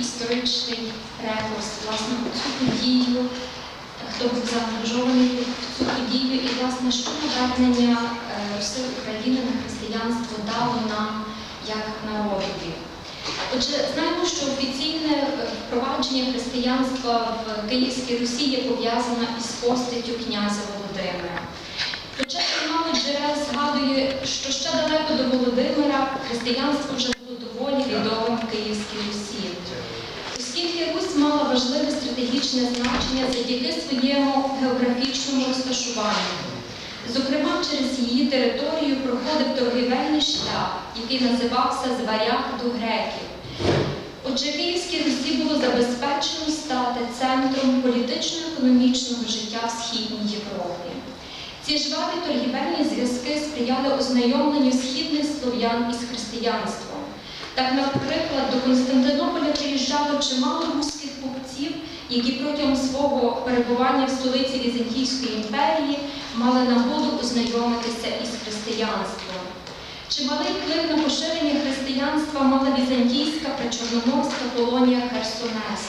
історичний рекурс, власне, цю подію, хто був заангажований в цю подію, і власне, що навернення е, Руси України на християнство дало нам як народові. Отже, знаємо, що офіційне впровадження християнства в Київській Русі є пов'язане із постаттю князя Володимира. Хоча чимало джерел згадує, що ще далеко до Володимира християнство вже було доволі відомим в Київській Русі. Важливе стратегічне значення завдяки своєму географічному розташуванню. Зокрема, через її територію проходив торгівельний шлях, який називався з до греків. Отже, Київській Русі було забезпечено стати центром політично-економічного життя в Східній Європі. Ці жваві торгівельні зв'язки сприяли ознайомленню східних слов'ян із християнством. Так, наприклад, до Константинополя приїжджало чимало руських купців, які протягом свого перебування в столиці Візантійської імперії мали нагоду ознайомитися із християнством. Чималий вплив на поширення християнства мала візантійська причорноморська колонія Херсонес,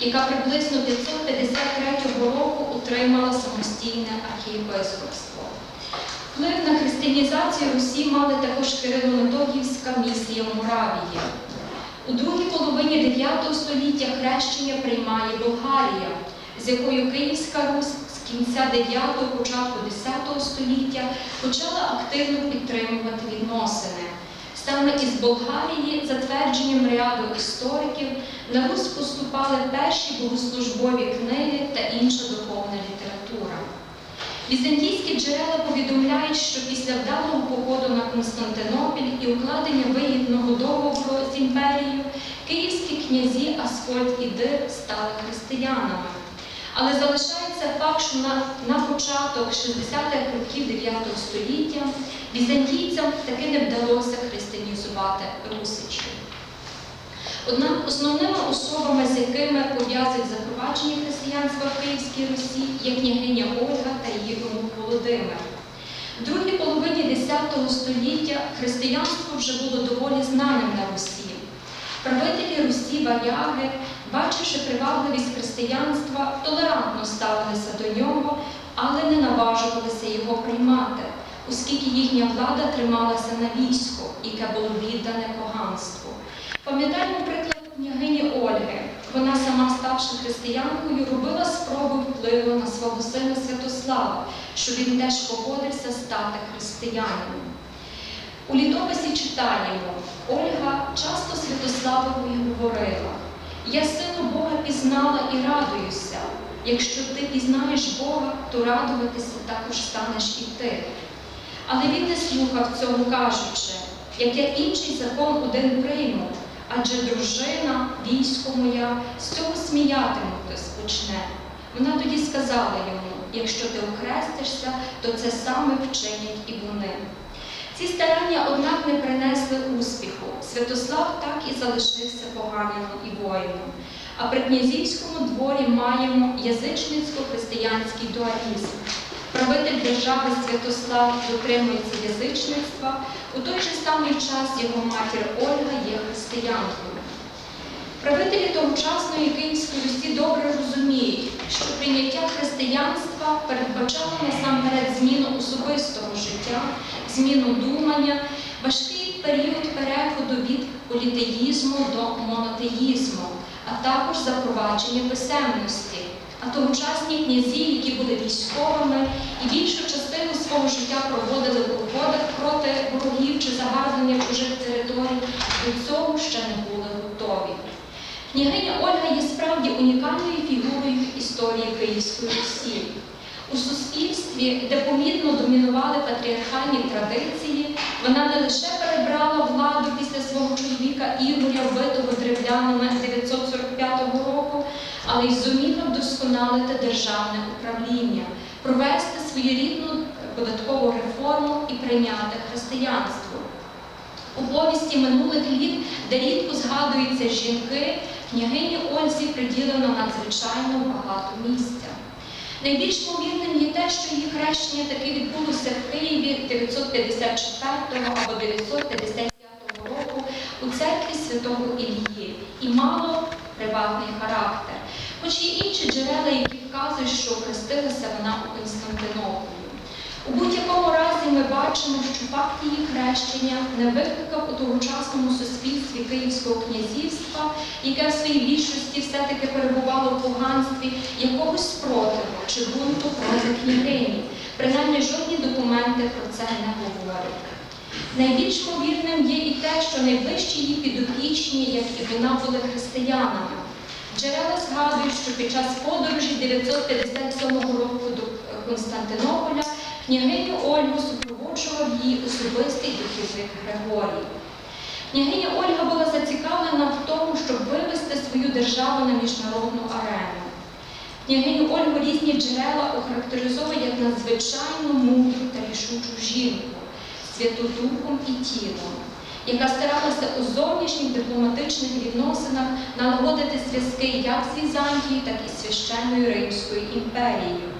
яка приблизно 553 року отримала самостійне архієпископство. Вплив на християнізацію Русі мали також Кирило-Методіївська місія в Моравії. У другій половині 9 століття хрещення приймає Болгарія, з якою Київська Русь з кінця 9-го, початку 10 століття почала активно підтримувати відносини. Саме із Болгарії, за твердженням ряду істориків, на Русь поступали перші богослужбові книги та інша духовна література. Візантійські джерела повідомляють, що після вдалого походу на Константинопіль і укладення вигідного договору з імперією київські князі Аскольд і Дир стали християнами. Але залишається факт, що на, на початок 60-х років 9 століття візантійцям таки не вдалося християнізувати русичів. Однак основними особами, з якими пов'язують запровадження християнства в Київській Русі, є княгиня Ольга та її онук Володимир. В другій половині X століття християнство вже було доволі знаним на Русі. Правителі Русі варяги, бачивши привабливість християнства, толерантно ставилися до нього, але не наважувалися його приймати, оскільки їхня влада трималася на війську, яке було віддане поганству. Пам'ятаємо приклад княгині Ольги. Вона сама, ставши християнкою, робила спроби впливу на свого сина Святослава, що він теж погодився стати християнином. У літописі читаємо, Ольга часто Святославові говорила, я сину Бога пізнала і радуюся. Якщо ти пізнаєш Бога, то радуватися також станеш і ти. Але він не слухав цього, кажучи, як я інший закон один прийму, адже дружина, військо моя, з цього сміятимутись почне. Вона тоді сказала йому, якщо ти охрестишся, то це саме вчинять і вони. Ці старання, однак, не принесли успіху. Святослав так і залишився поганим і воїном. А при князівському дворі маємо язичницько-християнський дуалізм. Правитель держави Святослав дотримується язичництва, у той же самий час його матір Ольга є християнкою. Правителі тогочасної Київської Русі добре розуміють, що прийняття християнства передбачало насамперед зміну особистого життя, зміну думання, важкий період переходу від політеїзму до монотеїзму, а також запровадження писемності. А тогочасні князі, які були військовими і більшу частину свого життя проводили в походах проти ворогів чи загарбання чужих територій, до цього ще не були готові. Княгиня Ольга є справді унікальною фігурою історії Київської Русі. У суспільстві, де помітно домінували патріархальні традиції, вона не лише перебрала владу після свого чоловіка Ігоря, вбитого древлянами 945 року, але й зуміла вдосконалити державне управління, провести своєрідну податкову реформу і прийняти християнство. У повісті минулих літ, де рідко згадуються жінки, княгині Ользі приділено надзвичайно багато місця. Найбільш помірним є те, що її хрещення таки відбулося в Києві 954 або 955 року у церкві святого Ілії і мало приватний характер. Хоч є інші джерела, які вказують, що хрестилася вона у Константинополі. У будь-якому разі ми бачимо, що факт її хрещення не викликав у тогочасному суспільстві Київського князівства, яке в своїй більшості все-таки перебувало в поганстві, якогось спротиву чи бунту проти княгині. Принаймні жодні документи про це не говорять. Найбільш ймовірним є і те, що найближчі її підопічні, як і вона, були християнами. Джерела згадують, що під час подорожі 957 року до Константинополя княгиню Ольгу супроводжував її особистий духівник Григорій. Княгиня Ольга була зацікавлена в тому, щоб вивести свою державу на міжнародну арену. Княгиню Ольгу різні джерела охарактеризовують як надзвичайно мудру та рішучу жінку, святу духом і тілом, яка старалася у зовнішніх дипломатичних відносинах налагодити зв'язки як з Візантією, так і священною Римською імперією.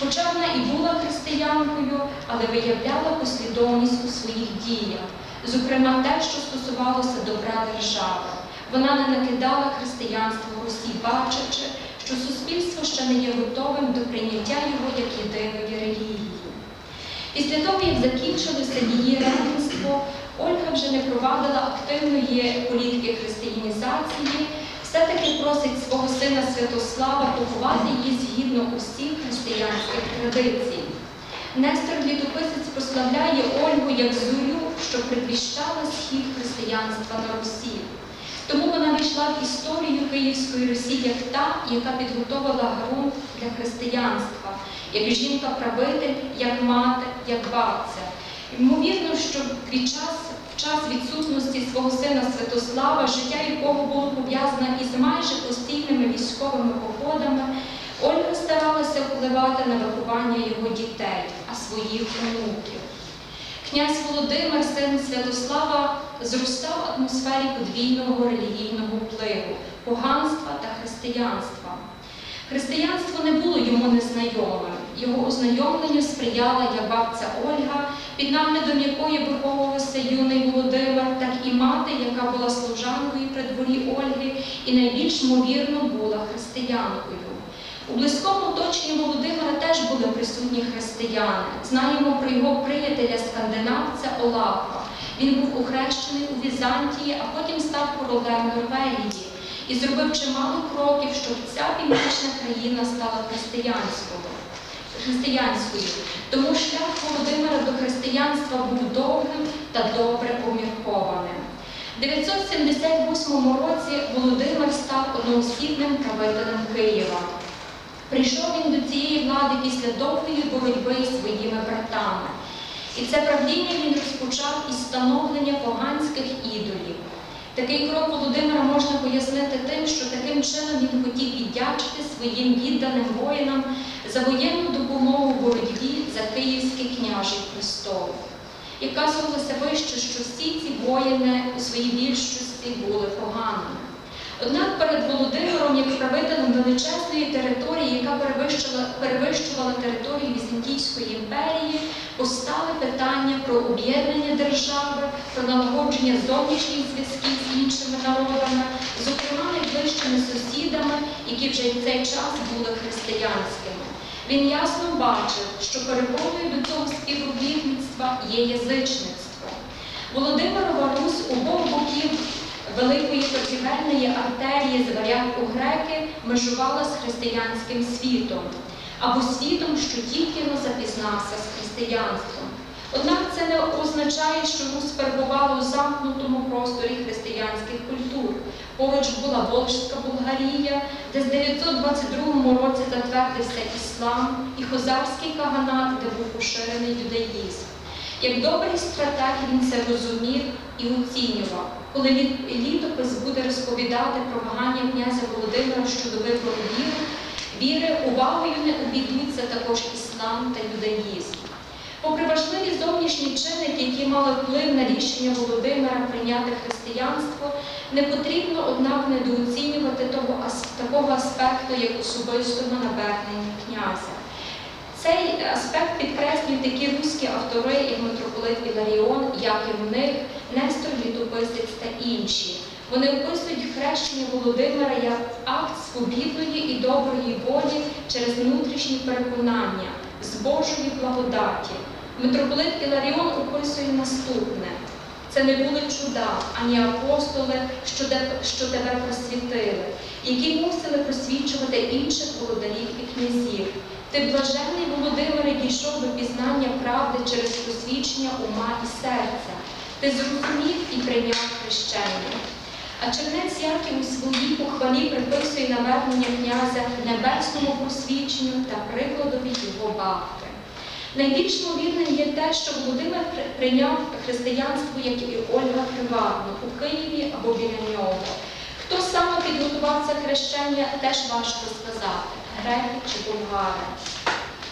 Хоча вона і була християнкою, але виявляла послідовність у своїх діях, зокрема те, що стосувалося добра держави. Вона не накидала християнство Русі, бачачи, що суспільство ще не є готовим до прийняття його як єдиної релігії. Після того, як закінчилося її регенство, Ольга вже не провадила активної політики християнізації, все-таки просить свого сина Святослава поховати її згідно усіх християнських традицій. Нестор Літописець прославляє Ольгу як зорю, що предвіщала схід християнства на Русі. Тому вона війшла в історію Київської Русі як та, яка підготовила ґрунт для християнства, як жінка-правитель, як мати, як бабця. Ймовірно, що під час, час відсутності свого сина Святослава, життя якого було пов'язане із майже постійними військовими походами, Ольга старалася впливати на виховання його дітей, а своїх онуків. Князь Володимир, син Святослава, зростав в атмосфері подвійного релігійного впливу, поганства та християнства. Християнство не було йому. Його ознайомленню сприяла як бабця Ольга, під наглядом якої виховувався юний Володимир, так і мати, яка була служанкою при дворі Ольги і найбільш ймовірно була християнкою. У близькому оточенні Володимира теж були присутні християни. Знаємо про його приятеля скандинавця Олафа. Він був охрещений у Візантії, а потім став королем Норвегії і зробив чимало кроків, щоб ця північна країна стала християнською. Християнською. Тому шлях Володимира до християнства був довгим та добре поміркованим. У 978 році Володимир став одноосібним правителем Києва. Прийшов він до цієї влади після довгої боротьби із своїми братами. І це правління він розпочав із становлення поганських ідолів. Такий крок Володимира можна пояснити тим, що таким чином він хотів віддячити своїм відданим воїнам за воєнну допомогу боротьбі за Київський княжий престол. І вказувалося вище, що всі ці воїни у своїй більшості були поганими. Однак перед Володимиром, як правителем величезної території, яка перевищила, перевищувала територію Візантійської імперії, постали питання про об'єднання держави, про налагодження зовнішніх зв'язків з іншими народами, зокрема найближчими сусідами, які вже в цей час були християнськими. Він ясно бачив, що перепоною до цього співробітництва є язичництво. Володимирова Русь обох боків великої торгівельної артерії з варяг у греки межувала з християнським світом або світом, що тільки но запізнався з християнством. Однак це не означає, що Русь перебувала у замкнутому просторі християнських культур. Поруч була Волжська Болгарія, де з 922 році затвердився іслам і Хозарський каганат, де був поширений юдаїзм. Як добрий стратег він це розумів і оцінював. Коли літопис буде розповідати про вагання князя Володимира щодо вибору віри, віри увагою не обійдуться також іслам та юдаїзм. Попри важливі зовнішні чинники, які мали вплив на рішення Володимира прийняти християнство, не потрібно, однак, недооцінювати того, такого аспекту, як особистого навернення князя. Цей аспект підкреслюють такі руські автори, як митрополит Іларіон, Яків Них, Нестор Літописець та інші. Вони описують хрещення Володимира як акт свобідної і доброї волі через внутрішні переконання з Божої благодаті. Митрополит Іларіон описує наступне: це не були чуда, ані апостоли, що, тебе просвітили, які мусили просвічувати інших володарів і князів. Ти блажений Володимире дійшов до пізнання правди через просвічення ума і серця. Ти зрозумів і прийняв хрещення. А чернець Яків у своїй похвалі приписує навернення князя небесному просвіченню та прикладові його бабки. Найбільш ймовірним є те, що Володимир прийняв християнство, як і Ольга приватно, у Києві або біля нього. Хто саме підготував це хрещення, теж важко сказати греки чи болгари.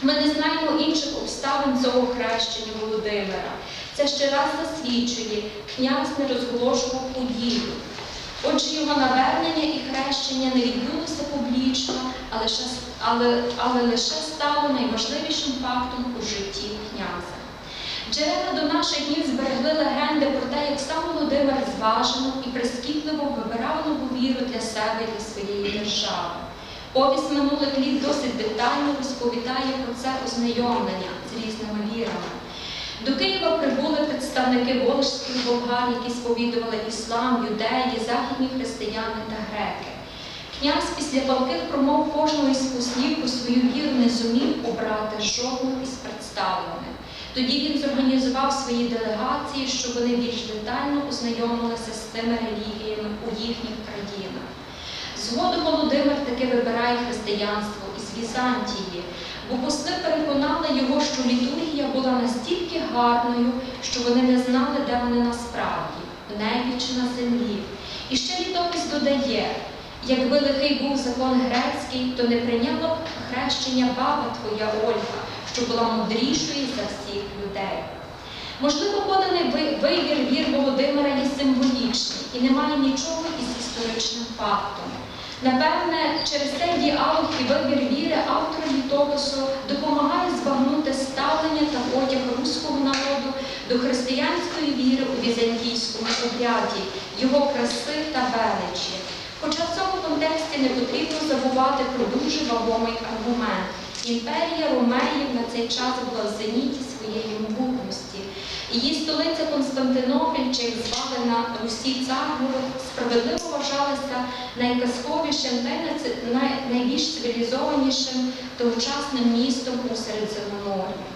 Ми не знаємо інших обставин цього хрещення Володимира. Це ще раз засвідчує, князь не розголошував подію. Отже, його навернення і хрещення не відбулося публічно, а але, але лише стало найважливішим фактом у житті князя. Джерела до наших днів зберегли легенди про те, як сам Володимир зважено і прискіпливо вибирав нову віру для себе і для своєї держави. Повість минулих літ досить детально розповідає про це ознайомлення з різними вірами. До Києва прибули представники волжських болгар, які сповідували іслам, юдеї, західні християни та греки. Князь після палких промов кожного із послів про свою віру не зумів обрати жодного із представлених. Тоді він зорганізував свої делегації, щоб вони більш детально ознайомилися з тими релігіями у їхніх. Згодом Володимир таки вибирає християнство із Візантії, бо посли переконали його, що літургія була настільки гарною, що вони не знали, де вони насправді в небі чи на землі. І ще літопис додає, якби лихий був закон грецький, то не прийняло б хрещення баба твоя Ольга, що була мудрішою за всіх людей. Можливо, поданий ви- вибір вір Володимира є символічний і немає нічого із історичним фактом. Напевне, через цей діалог і вибір віри автор літопису допомагає збагнути ставлення та потяг руського народу до християнської віри у візантійському обряді, його краси та величі. Хоча в цьому контексті не потрібно забувати про дуже вагомий аргумент. Імперія Ромеїв на цей час була в зеніті своєї могутності. Її столиця Константинополь, чи звали на Русі Царгород, справедливо вважалася найказковішим та най- найбільш цивілізованішим тогочасним містом у Середземномор'ї.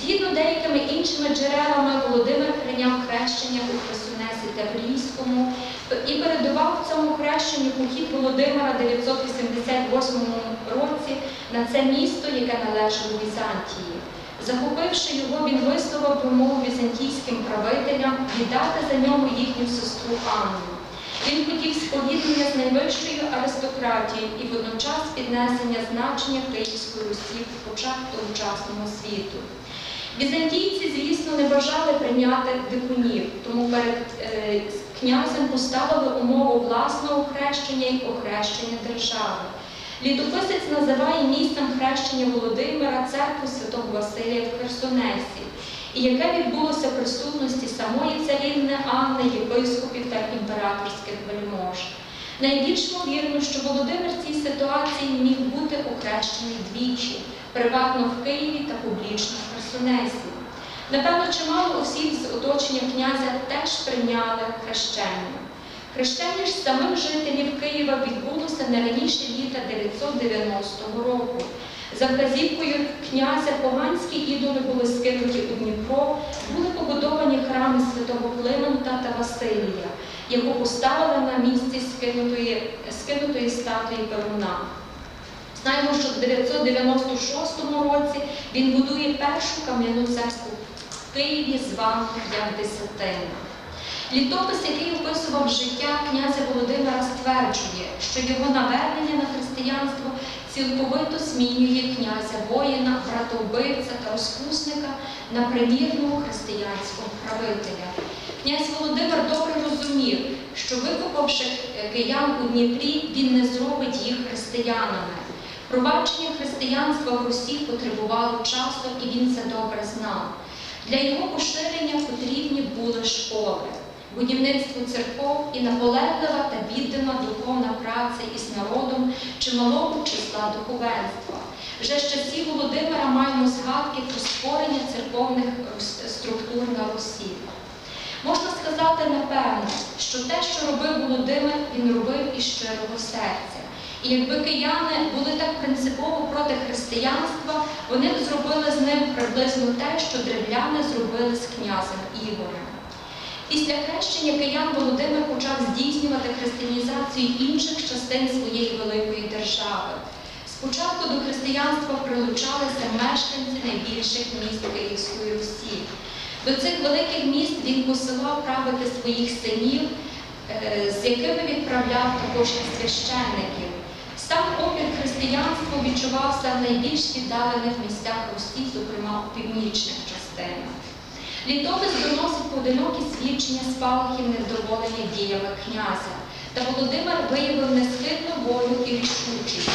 Згідно деякими іншими джерелами, Володимир прийняв хрещення у Хресонесі Таврійському і передував цьому хрещенню похід Володимира 988 році на це місто, яке належало Візантії. Захопивши його, він висловив вимогу візантійським правителям віддати за нього їхню сестру Анну. Він хотів сповідання з найвищою аристократією і водночас піднесення значення Київської Русі в очах тогочасного світу. Візантійці, звісно, не бажали прийняти дикунів, тому перед е, князем поставили умову власного хрещення і охрещення держави. Літописець називає місцем хрещення Володимира церкву святого Василія в Херсонесі, і яке відбулося в присутності самої царівни Анни, єпископів та імператорських вельмож. Найбільш ймовірно, що Володимир в цій ситуації міг бути охрещений двічі, приватно в Києві та публічно в Херсонесі. Напевно, чимало осіб з оточення князя теж прийняли хрещення. Хрещення ж самих жителів Києва відбулося не раніше літа 990 року. За вказівкою князя поганські ідоли були скинуті у Дніпро, були побудовані храми святого Климента та Василія, яку поставили на місці скинутої, скинутої статуї Перуна. Знаємо, що в 996 році він будує першу кам'яну церкву в Києві, звану як Десятина. Літопис, який описував життя князя Володимира, стверджує, що його навернення на християнство цілковито змінює князя воїна, братовбивця та розпусника на примірного християнського правителя. Князь Володимир добре розумів, що викопавши киян у Дніпрі, він не зробить їх християнами. Провадження християнства в Русі потребувало часу, і він це добре знав. Для його поширення потрібні були школи. Будівництву церков і наполеглива та віддана духовна праця із народом чималого числа духовенства. Вже з часів Володимира маємо згадки про створення церковних структур на Русі. Можна сказати напевно, що те, що робив Володимир, він робив із щирого серця. І якби кияни були так принципово проти християнства, вони б зробили з ним приблизно те, що древляни зробили з князем Ігорем. Після хрещення киян Володимир почав здійснювати християнізацію інших частин своєї великої держави. Спочатку до християнства прилучалися мешканці найбільших міст Київської Русі. До цих великих міст він посилав правити своїх синів, е, з якими відправляв також і священників. Сам опір християнству відчувався в найбільш віддалених місцях Русі, зокрема у північних частинах. Літопис доносить поодинокі свідчення спалахів невдоволення діями князя. Та Володимир виявив несхитну волю і рішучість.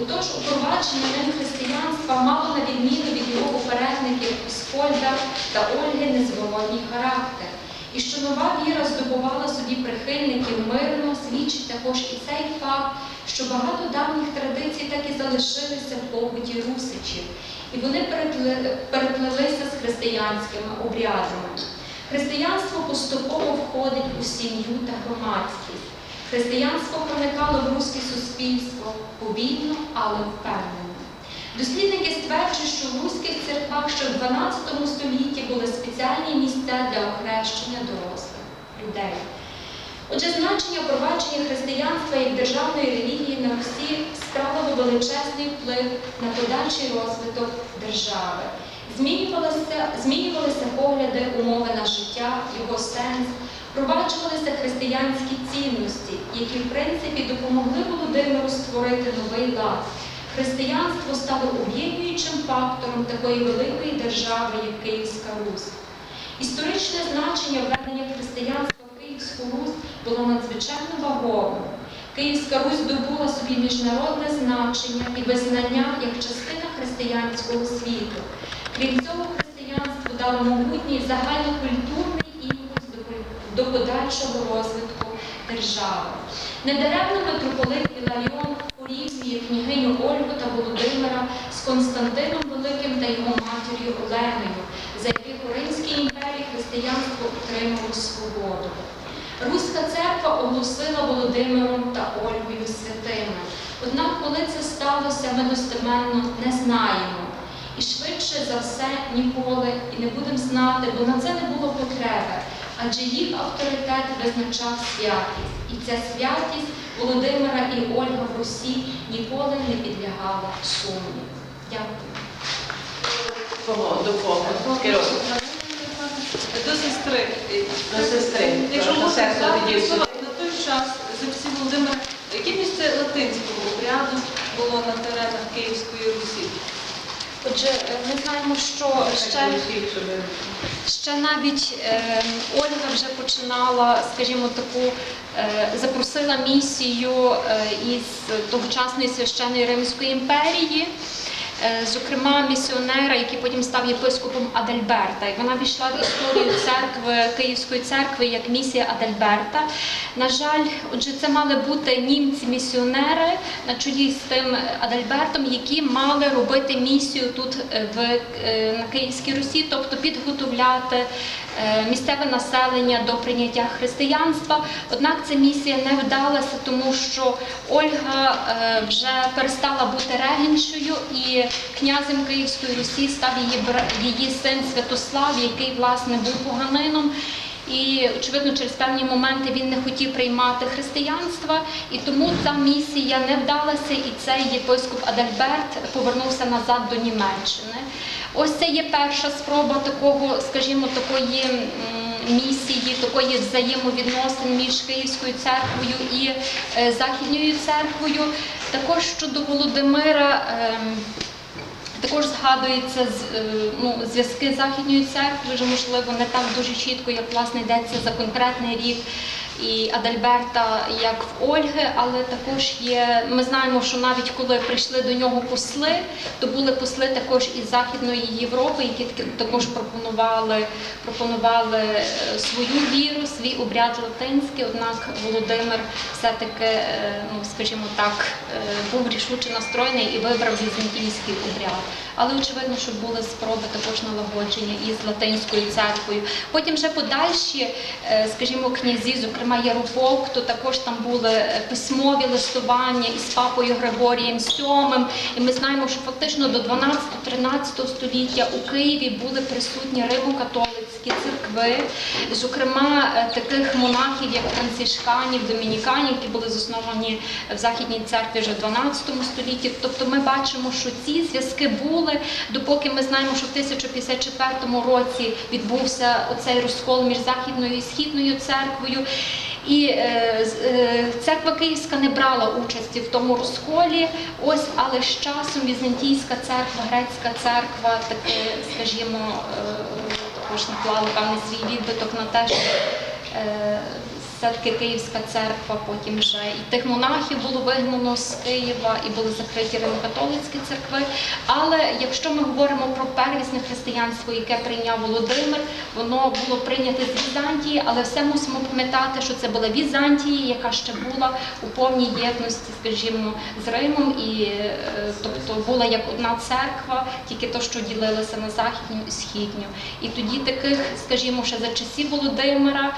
Отож, упровадження ним християнства мало на відміну від його попередників Скольда та Ольги незворотній характер. І що нова віра здобувала собі прихильників мирно, свідчить також і цей факт, що багато давніх традицій так і залишилися в побуті русичів, і вони переплелися з християнськими обрядами. Християнство поступово входить у сім'ю та громадськість. Християнство проникало в руське суспільство повільно, але впевнено. Дослідники стверджують, що в руських церквах ще в 12 столітті були спеціальні місця для охрещення дорослих людей. Отже, значення впровадження християнства як державної релігії на Русі справило величезний вплив на подальший розвиток держави. Змінювалися, змінювалися погляди, умови на життя, його сенс, впроваджувалися християнські цінності, які в принципі допомогли Володимиру створити новий лад. Християнство стало об'єднуючим фактором такої великої держави, як Київська Русь. Історичне значення введення християнства в Київську Русь було надзвичайно вагомим. Київська Русь здобула собі міжнародне значення і визнання як частина християнського світу. Крім цього, християнство дало могутній загальнокультурний імпульс до, подальшого розвитку держави. Недаремно митрополит Іларіон порівнює княгиню Ольгу та Володимира з Константином Великим та його матір'ю Оленою, за яких у Римській імперії християнство отримало свободу. Руська церква оголосила Володимиром та Ольгою святими. Однак, коли це сталося, ми достеменно не знаємо. І швидше за все ніколи і не будемо знати, бо на це не було потреби, адже їх авторитет визначав святість. І ця святість Володимира і Ольга в Русі ніколи не підлягала сумніву. Дякую. До кого? До сестри. До сестри. Якщо можна на той час за всі Володимира, яке місце латинського обряду було на теренах Київської Русі? Отже, е, ми знаємо, що ще, ще навіть е, Ольга вже починала, скажімо, таку е, запросила місію е, із тогочасної священної Римської імперії. Е, Зокрема, місіонера, який потім став єпископом Адальберта, і вона війшла в історію церкви Київської церкви як місія Адальберта. На жаль, отже, це мали бути німці-місіонери на чолі з тим Адальбертом, які мали робити місію тут е, в е, на Київській Русі, тобто підготовляти місцеве населення до прийняття християнства. Однак ця місія не вдалася, тому що Ольга е, вже перестала бути регеншою, і князем Київської Русі став її її син Святослав, який власне був поганином. І очевидно, через певні моменти він не хотів приймати християнства, і тому ця місія не вдалася, і цей єпископ Адальберт повернувся назад до Німеччини. Ось це є перша спроба такого, скажімо, такої місії, такої взаємовідносин між Київською церквою і е, Західньою церквою. Також щодо Володимира. ем, також згадується е, ну, зв'язки з Західною церквою, вже можливо не так дуже чітко, як власне йдеться за конкретний рік. І Адальберта, як в Ольги, але також є. Ми знаємо, що навіть коли прийшли до нього посли, то були посли також із Західної Європи, які також пропонували, пропонували е, свою віру, свій обряд латинський. Однак Володимир все-таки, е, ну скажімо так, е, був рішуче настроєний і вибрав візантійський обряд. Але очевидно, що були спроби також налагодження із латинською церквою. Потім вже подальші, е, скажімо, князі, зокрема Ярополк, то також там були е, письмові листування із папою Григорієм VII. І ми знаємо, що фактично до 12-13 століття у Києві були присутні римокатолицькі церкви, зокрема е, таких монахів, як францишканів, домініканів, які були засновані в Західній церкві вже в 12 столітті. Тобто ми бачимо, що ці зв'язки були, допоки ми знаємо, що в 1054 році відбувся оцей розкол між Західною і Східною церквою. І е, е, церква Київська не брала участі в тому розколі. Ось, але з часом Візантійська церква, грецька церква, таки, скажімо, також наклали певний свій відбиток на те, що е, все-таки Київська церква, потім вже і тих монахів було вигнано з Києва, і були закриті римокатолицькі церкви. Але якщо ми говоримо про первісне християнство, яке прийняв Володимир, воно було прийнято з Візантії, але все мусимо пам'ятати, що це була Візантія, яка ще була у повній єдності, скажімо, з Римом, і е, тобто була як одна церква, тільки то, що ділилася на західню і східню. І тоді таких, скажімо, ще за часів Володимира,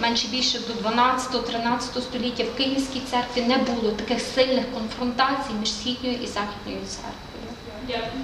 менше більше до 12-13 століття в Київській церкві не було таких сильних конфронтацій між східною і західною церквою. Дякую.